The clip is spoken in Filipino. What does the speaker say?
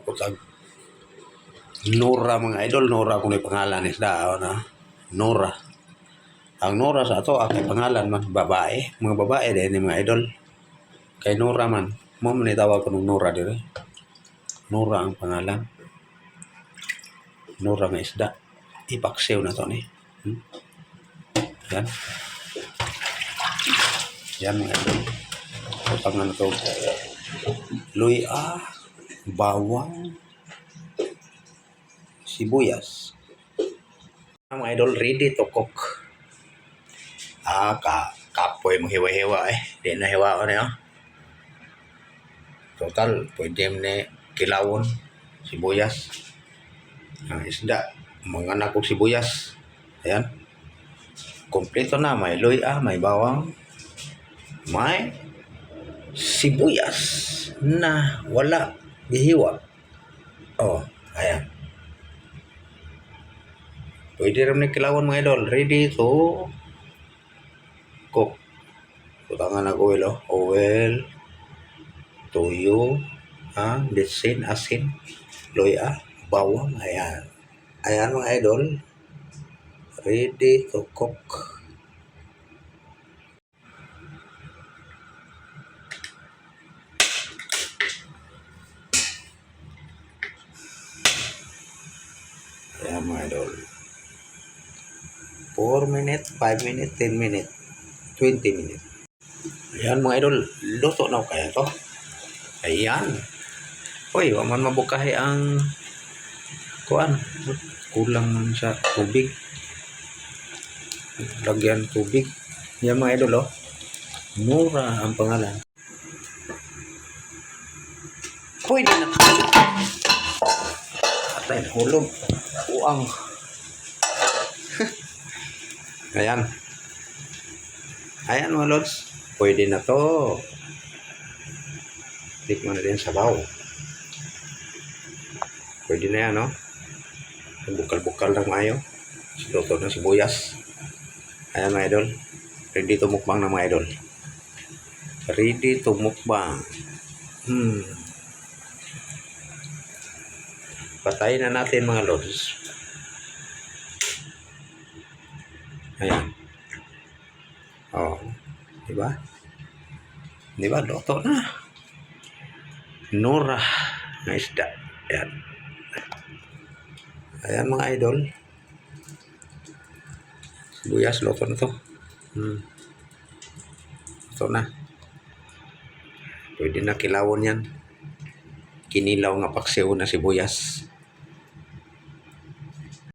Kaputag. Nora mga idol, Nora kung may pangalan isda, o na. Nora. Ang Nora sa ato, ang pangalan man, babae. Mga babae din, yung mga idol. Kay Nora man. Mo man itawag ko ng Nora dire. Nora ang pangalan. Nora nga isda. Ipaksiw na to ni. Hmm? Yan. Yan mga idol. Utangan na to. Luya, bawang, sibuyas. Ang idol, ready to cook. Ah, ka kapoy mo hiwa-hiwa eh. Di na hiwa ko na yun. Total, pwede mo na kilawon, sibuyas. Ang isda, mga anak sibuyas. Ayan. Kompleto na, may luya, may bawang, may sibuyas na wala gihiwa. Oh, ayan. Pwede rin na kilawon mga idol. Ready to cook. Kutangan ng oil, oh. Oil, tuyo, ha, bitsin, asin, luya, bawang, ayan. Ayan mga idol. Ready to cook. Ayan mga idol. 4 minutes, 5 minutes, 10 minutes, 20 minutes. Ayan mga idol, luto na kaya to. Ayan. Uy, wa man mabukahi ang kuan. Kulang man sa tubig. Lagyan tubig. Yan mga idol, oh. Mura ang pangalan. Pwede na. Atay hulog. Uang. Ayan. Ayan mga lods. Pwede na to. Tikman na din sa baw. Pwede na yan, no? Bukal-bukal lang mayo. Luto na sibuyas. Ayan mga idol. Ready to mukbang na mga idol. Ready to mukbang. Hmm. Patayin na natin mga lods. Ayan. Oh. Diba? Diba? Luto na. Nora na isda. Ayan. Ayan mga idol. Sibuyas, luto na to. Hmm. Luto na. Pwede na kilawon yan. Kinilaw nga paksiw na sibuyas.